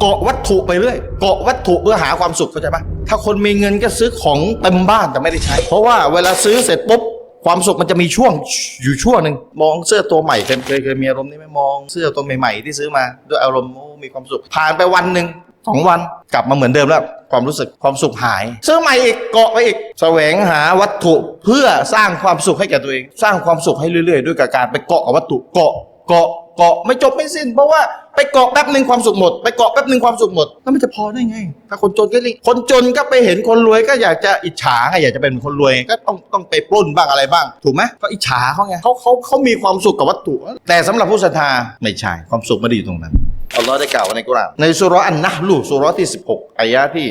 เกาะวัตถุไปเรื่อยเกาะวัตถุเพื่อหาความสุขเข้าใจปะถ้าคนมีเงินก็ซื้อของเต็มบ้านแต่ไม่ได้ใช้ เพราะว่าเวลาซื้อเสร็จปุ๊บความสุขมันจะมีช่วงอยู่ช่วงหนึ่งมองเสื้อตัวใหม่เคยเคยเคยมีอารมณ์นี้ไหมมองเสื้อตัวใหม่ๆ ที่ซื้อมาด้วยอารมณ์มีความสุขผ่านไปวันหนึ่งสองวันกลับมาเหมือนเดิมแล้วความรู้สึกความสุขหาย ซื้อใหม่อีกเกาะไปอีกแสวงหาวัตถุเพื่อสร้างความสุขให้แก่ตัวเอง สร้างความสุขให้เรื่อยๆ ด้วยกับการไปเกาะกับวัตถุเกาะเกาะ เกาะไม่จบไม่สิ้น เพราะว่าไปเกาะแป๊บหนึ่งความสุขหมด ไปเกาะแป๊บหนึ่งความสุขหมดแล้วมันจะพอได้ไง ถ้าคนจนก็รีคนจนก็ไปเห็นคนรวยก็อยากจะอิจฉาไงอยากจะเป็นคนรวยก็ต้องต้องไปปล้นบ้างอะไรบ้าง ถูกไหมก็อิจฉาเขาไงเขาเขาเขามีความสุขกับวัตถุ แต่สำหรับผู้ศรัทธาไม่ใช่ความสุขไม่ได้อยู่ตรงนั้นอัลลอฮ์ได้กล่าวไว้ในกุรอานในสุราะห์อันนะห์ลูสุราะห์ที่ 16 อายะที่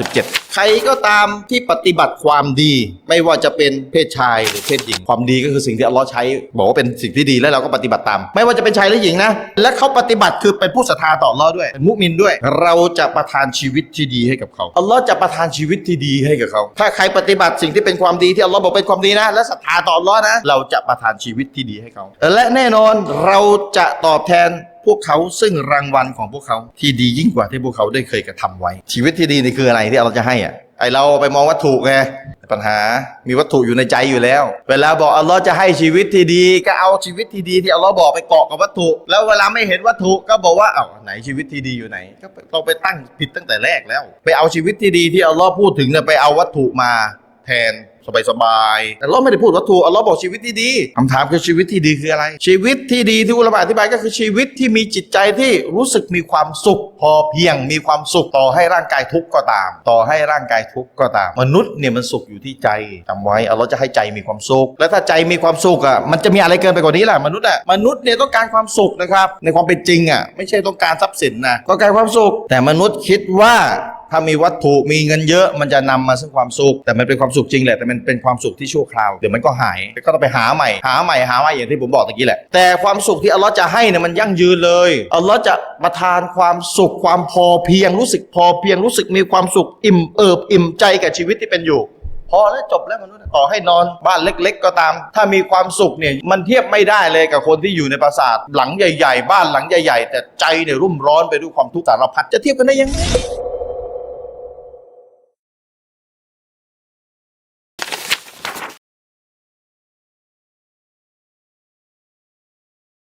97 ใครก็ตามที่ปฏิบัติความดี ไม่ว่าจะเป็นเพศชายหรือเพศหญิง ความดีก็คือสิ่งที่อัลลอฮ์ใช้ บอกว่าเป็นสิ่งที่ดีแล้วเราก็ปฏิบัติตาม ไม่ว่าจะเป็นชายหรือหญิงนะ และเขาปฏิบัติคือเป็นผู้ศรัทธาต่ออัลลอฮ์ด้วยเป็นมุมินด้วย เราจะประทานชีวิตที่ดีให้กับเขาอัลลอฮ์จะประทานชีวิตที่ดีให้กับเขา ถ้าใครปฏิบัติสิ่งที่เป็นความดีที่อัลลอฮ์บอกเป็นความดีนะ และศรัทธาต่ออัลลอฮ์นะ เราจะประทานชีวิตที่ดีให้เขา และแน่นอนเราจะตอบแทน พวกเขาซึ่งรางวัลของพวกเขาที่ดียิ่งกว่าที่พวกเขาได้เคยกระทำไว้ ชีวิตที่ดีนี่คืออะไรที่เราจะให้อะไอเราไปมองวัตถุไงปัญหามีวัตถุอยู่ในใจอยู่แล้ว เวลาบอกอัลลอฮ์จะให้ชีวิตที่ดีก็เอาชีวิตที่ดีที่อัลลอฮ์บอกไปเกาะกับวัตถุ แล้วเวลาไม่เห็นวัตถุก็บอกว่าเอ้าไหนชีวิตที่ดีอยู่ไหน ก็เราไปตั้งผิดตั้งแต่แรกแล้ว ไปเอาชีวิตที่ดีที่อัลลอฮ์พูดถึงเนี่ยไปเอาวัตถุมาแทน สบายสบายๆแต่อัลลอฮ์ไม่ได้พูดวัตถุอัลลอฮ์บอกชีวิตที่ดีคำถามคือชีวิตที่ดีคืออะไร ชีวิตที่ดีที่อุลามะอธิบายก็คือชีวิตที่มีจิตใจที่รู้สึกมีความสุข พอเพียงมีความสุขต่อให้ร่างกายทุกข์ก็ตาม ต่อให้ร่างกายทุกข์ก็ตาม มนุษย์เนี่ยมันสุขอยู่ที่ใจจำไว้อัลลอฮ์จะให้ใจมีความสุข แล้วถ้าใจมีความสุขอะมันจะมีอะไรเกินไปกว่านี้ล่ะมนุษย์อะมนุษย์เนี่ยต้องการความสุขนะครับในความเป็นจริงอะไม่ใช่ต้องการทรัพย์สินนะต้องการความสุข แต่มนุษย์คิดว่า ถ้ามีวัตถุมีเงินเยอะมันจะนำมาซึ่งความสุข แต่มันเป็นความสุขจริงแหละแต่มันเป็นความสุขที่ชั่วคราวเดี๋ยวมันก็หายก็ต้องไปหาใหม่หาใหม่หาใหม่อย่างที่ผมบอกตะกี้แหละแต่ความสุขที่อัลลอฮ์จะให้เนี่ยมันยั่งยืนเลยอัลลอฮ์จะประทานความสุขความพอเพียงรู้สึกพอเพียงรู้สึกมีความสุขอิ่มเอิบอิ่มใจกับชีวิตที่เป็นอยู่พอแล้วจบแล้วมนุษย์ต่อให้นอนบ้านเล็ก ๆ ก็ตาม ถ้ามีความสุขเนี่ยมันเทียบไม่ได้เลยกับคนที่อยู่ในปราสาทหลังใหญ่ ๆ บ้านหลังใหญ่ ๆ แต่ใจเนี่ยรุ่มร้อนไปด้วยความทุกข์สารพัดจะเทียบกันได้ยังไง